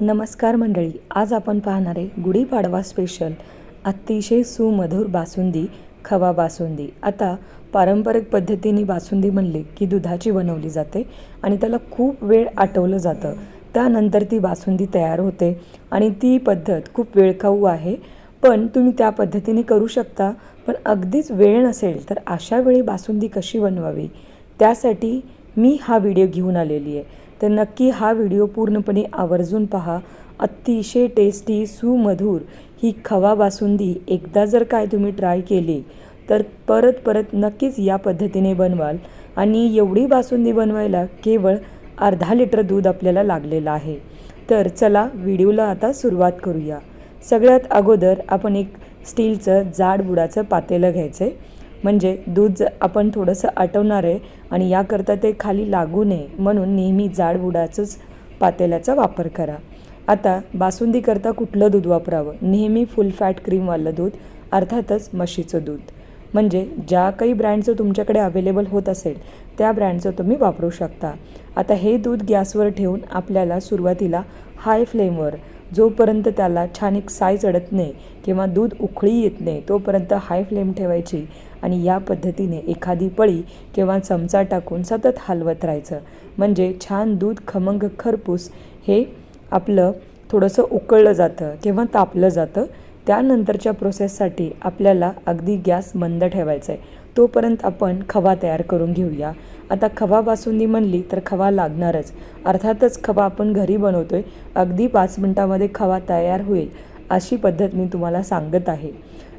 नमस्कार मंडळी आज आपण पाहणारे गुढीपाडवा स्पेशल अतिशय सुमधुर बासुंदी खवा बासुंदी. आता पारंपरिक पद्धतीने बासुंदी म्हणली की दुधाची बनवली जाते आणि त्याला खूप वेळ आटवलं जातं. त्यानंतर ती बासुंदी तयार होते आणि ती पद्धत खूप वेळखाऊ आहे. पण तुम्ही त्या पद्धतीने करू शकता पण अगदीच वेळ नसेल तर अशा वेळी बासुंदी कशी बनवावी? त्यासाठी मी हा व्हिडिओ घेऊन आलेली आहे. तर नक्की हा व्हिडिओ पूर्णपणे आवर्जून पहा. अतिशय टेस्टी सुमधुर ही खवा बासुंदी एकदा जर काय तुम्ही ट्राय केली तर परत परत नक्कीच या पद्धतीने बनवाल. आणि एवढी बासुंदी बनवायला केवळ अर्धा लिटर दूध आपल्याला लागलेलं आहे. तर चला व्हिडिओला आता सुरुवात करूया. सगळ्यात अगोदर आपण एक स्टीलचं जाड बुडाचं पातेलं घ्यायचं आहे म्हणजे दूध ज- आपण थोडंसं आटवणार आहे आणि याकरता ते खाली लागू नये म्हणून नेहमी जाडबुडाचंच पातेल्याचा वापर करा. आता बासुंदीकरता कुठलं दूध वापरावं? नेहमी फुल फॅट क्रीमवालं दूध अर्थातच म्हशीचं दूध. म्हणजे ज्या काही ब्रँडचं तुमच्याकडे अवेलेबल होत असेल त्या ब्रँडचं तुम्ही वापरू शकता. आता हे दूध गॅसवर ठेवून आपल्याला सुरुवातीला हाय फ्लेमवर जोपर्यंत त्याला छान एक साय चढत नाही किंवा दूध उखळी येत नाही तोपर्यंत हाय फ्लेम ठेवायची आणि या पद्धतीने एखादी पळी किंवा चमचा टाकून सतत हलवत राहायचं. म्हणजे छान दूध खमंग खरपूस हे आपलं थोडंसं उकळलं जातं किंवा तापलं जातं. त्यानंतरच्या प्रोसेससाठी आपल्याला अगदी गॅस मंद ठेवायचा आहे तोपर्यंत आपण खवा तयार करून घेऊया. आता खवा बासुंदी म्हणली तर खवा लागणारच. अर्थातच खवा आपण घरी बनवतो आहे अगदी पाच मिनटामध्ये खवा तयार होईल अशी पद्धत मी तुम्हाला सांगत आहे.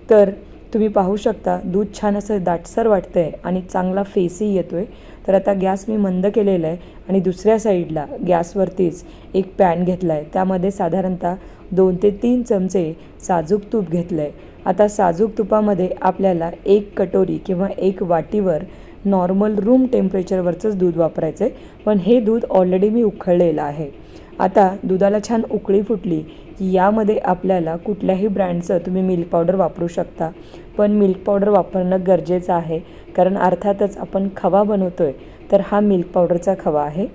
तर तुम्ही पाहू शकता दूध छान असं दाटसर वाटतं आहे आणि चांगला फेसही येतो आहे तर आता गॅस मी मंद केलेला आहे आणि दुसऱ्या साईडला गॅसवरतीच एक पॅन घेतला आहे त्यामध्ये साधारणतः दोन ते तीन चमचे साजूक तूप घेतलं आहे आता साजूक तुपामध्ये आपल्याला एक कटोरी किंवा एक वाटीवर नॉर्मल रूम टेम्परेचरवरचंच दूध वापरायचं आहे पण हे दूध ऑलरेडी मी उकळलेलं आहे. आता दुधाला छान उकळी फुटली की यामध्ये आपल्याला कुठल्याही ब्रँडचं तुम्ही मिल्क पावडर वापरू शकता. पण मिल्क पावडर वापरणं गरजेचं आहे. कारण अर्थातच आपण खवा बनवतो आहे तर हा मिल्क पावडरचा खवा आहे.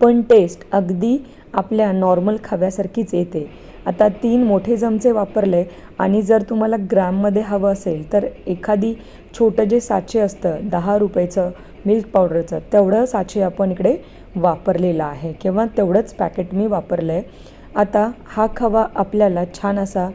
पण टेस्ट अगदी आपल्या नॉर्मल खव्यासारखीच येते. आता तीन मोठे चमचे वापरले आणि जर तुम्हाला ग्राममध्ये हवं असेल तर एखादी छोटं जे साचे असतं दहा रुपयाचं मिल्क पावडरचं तेवढं साचे आपण इकडे वापरलेलं आहे. किंवा तेवढंच पॅकेट मी वापरलं आहे आता हा खवा आपल्याला छान असा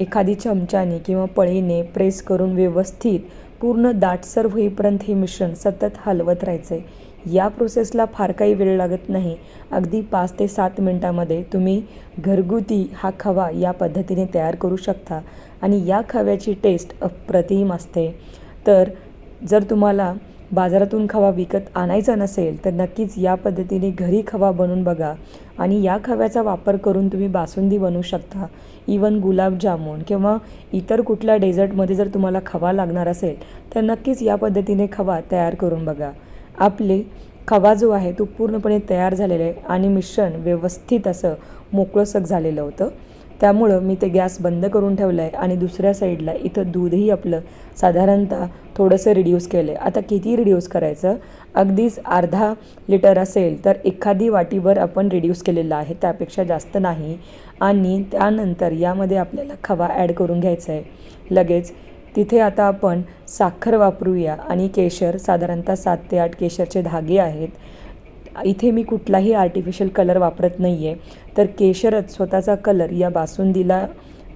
एखादी चमच्याने किंवा पळीने प्रेस करून व्यवस्थित पूर्ण दाटसर होईपर्यंत हे मिश्रण सतत हलवत राहायचं आहे या प्रोसेसला फार काही वेळ लागत नाही. अगदी पाच ते सात मिनटामध्ये तुम्ही घरगुती हा खवा या पद्धतीने तयार करू शकता आणि या खव्याची टेस्ट अप्रतिम असते. तर जर तुम्हाला बाजारातून खवा विकत आणायचा नसेल तर नक्कीच या पद्धतीने घरी खवा बनवून बघा आणि या खव्याचा वापर करून तुम्ही बासुंदी बनवू शकता. इवन गुलाबजामुन किंवा इतर कुठल्या डेझर्टमध्ये जर तुम्हाला खवा लागणार असेल तर नक्कीच या पद्धतीने खवा तयार करून बघा. आपले खवा जो आहे तो पूर्णपणे तयार झालेला आहे आणि मिश्रण व्यवस्थित असं मोकळंसक झालेलं होतं. त्यामुळं मी ते गॅस बंद करून ठेवलं आहे आणि दुसऱ्या साईडला इथं दूधही आपलं साधारणतः थोडंसं रिड्यूस केलं आहे आता किती रिड्यूस करायचं? अगदीच अर्धा लिटर असेल तर एखादी वाटीभर आपण रिड्यूस केलेलं आहे त्यापेक्षा जास्त नाही. आणि त्यानंतर यामध्ये आपल्याला खवा ॲड करून घ्यायचा आहे. लगेच तिथे आता आपण साखर वापरूया आणि केशर साधारणतः सात ते आठ केशरचे धागे आहेत. इथे मी कुठलाही आर्टिफिशियल कलर वापरत नाही आहे तर केशरच स्वतःचा कलर या बासुंदीला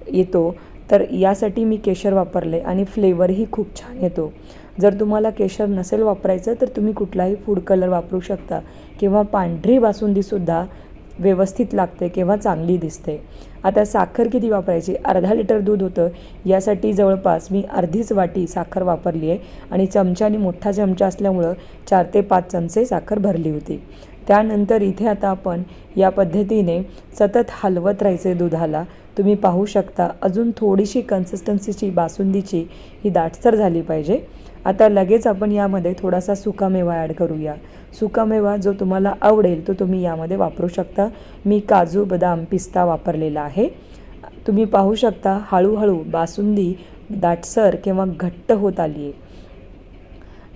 येतो. तर यासाठी मी केशर वापरले आणि फ्लेवरही खूप छान येतो. जर तुम्हाला केशर नसेल वापरायचं तर तुम्ही कुठलाही फूड कलर वापरू शकता किंवा पांढरी बासुंदीसुद्धा व्यवस्थित लागते किंवा चांगली दिसते. आता साखर किती वापरायची? अर्धा लिटर दूध होतं. यासाठी जवळपास मी अर्धीच वाटी साखर वापरली आहे आणि चमच्याने मोठा चमचा असल्यामुळं चार ते पाच चमचे साखर भरली होती. त्यानंतर इथे आता आपण या पद्धतीने सतत हलवत राहायचे दुधाला. तुम्ही पाहू शकता अजून थोडीशी कन्सिस्टन्सीची बासुंदीची ही दाटसर झाली पाहिजे. आता लगेच आपण यामध्ये थोडासा सुकामेवा ॲड करूया. सुकामेवा जो तुम्हाला आवडेल तो तुम्ही यामध्ये वापरू शकता. मी काजू बदाम पिस्ता वापरलेला आहे. तुम्ही पाहू शकता हळूहळू बासुंदी दाटसर किंवा घट्ट होत आली आहे.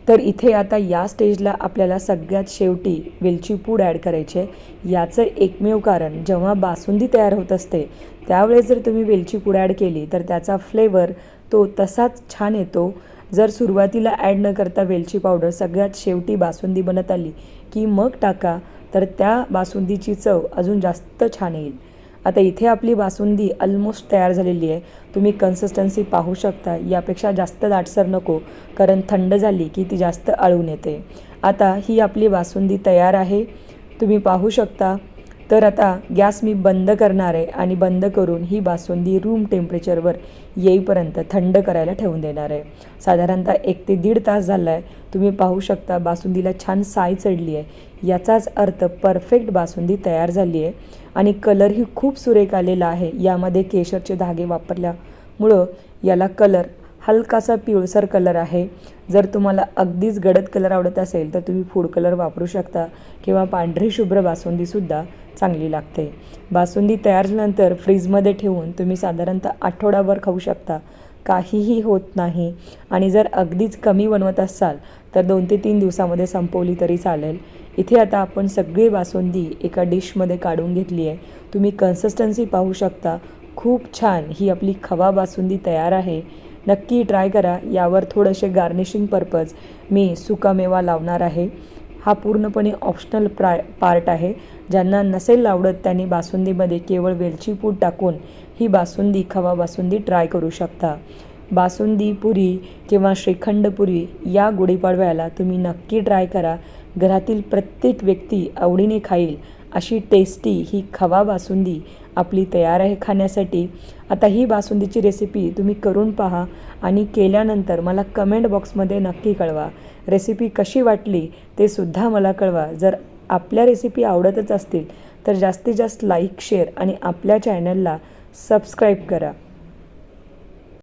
तर इथे आता या स्टेजला आपल्याला सगळ्यात शेवटी वेलची पूड ॲड करायची आहे. याचं एकमेव कारण जेव्हा बासुंदी तयार होत असते त्यावेळेस जर तुम्ही वेलची पूड ॲड केली तर त्याचा फ्लेवर तो तसाच छान येतो. जर सुरुवातीला ॲड न करता वेलची पावडर सगळ्यात शेवटी बासुंदी बनत आली की मग टाका तर त्या बासुंदीची चव अजून जास्त छान येईल. आता इथे आपली बासुंदी ऑलमोस्ट तयार झालेली आहे. तुम्ही कन्सिस्टन्सी पाहू शकता. यापेक्षा जास्त दाटसर नको कारण थंड झाली की ती जास्त आळून येते. आता ही आपली बासुंदी तयार आहे. तुम्ही पाहू शकता तर आता गॅस मी बंद करणार आहे आणि बंद करून ही बासुंदी रूम टेम्परेचरवर येईपर्यंत थंड करायला ठेवून देणार आहे. साधारणतः एक ते दीड तास झाला आहे तुम्ही पाहू शकता बासुंदीला छान साय चढली आहे. याचाच अर्थ परफेक्ट बासुंदी तयार झाली आहे. आणि कलरही खूप सुरेख आलेला आहे. यामध्ये केशरचे धागे वापरल्यामुळं याला कलर हलकासा पिवळसर कलर आहे. जर तुम्हाला अगदीच गडद कलर आवडत असेल तर तुम्ही फूड कलर वापरू शकता किंवा पांढरी शुभ्र बासुंदीसुद्धा चांगली लागते. बासुंदी तयार झाल्यानंतर फ्रीजमध्ये ठेवून तुम्ही साधारणतः आठवडाभर खाऊ शकता. काहीही होत नाही आणि जर अगदीच कमी बनवत असाल तर दोन ते तीन दिवसामध्ये संपवली तरी चालेल. इथे आता आपण सगळी बासुंदी एका डिशमध्ये काढून घेतली आहे. तुम्ही कन्सिस्टन्सी पाहू शकता. खूप छान ही आपली खवा बासुंदी तयार आहे. नक्की ट्राय करा. यावर थोडेसे गार्निशिंग पर्पज मी सुकामेवा लावणार आहे. हा पूर्णपणे ऑप्शनल प्रा पार्ट आहे. ज्यांना नसेल आवडत त्यांनी बासुंदीमध्ये केवळ वेलची पूड टाकून ही बासुंदी खवा बासुंदी ट्राय करू शकता. बासुंदी पुरी किंवा श्रीखंड पुरी या गुढीपाडव्याला तुम्ही नक्की ट्राय करा. घरातील प्रत्येक व्यक्ती आवडीने खाईल अशी टेस्टी ही खवा बासुंदी आपली तयार आहे खाण्यासाठी आता ही बासुंदीची रेसिपी तुम्ही करून पहा आणि केल्यानंतर मला कमेंट बॉक्समध्ये नक्की कळवा. रेसिपी कशी वाटली ते सुद्धा मला कळवा. जर आपल्या रेसिपी आवडतच असतील तर जास्तीत जास्त लाईक शेअर आणि आपल्या चॅनलला सबस्क्राईब करा.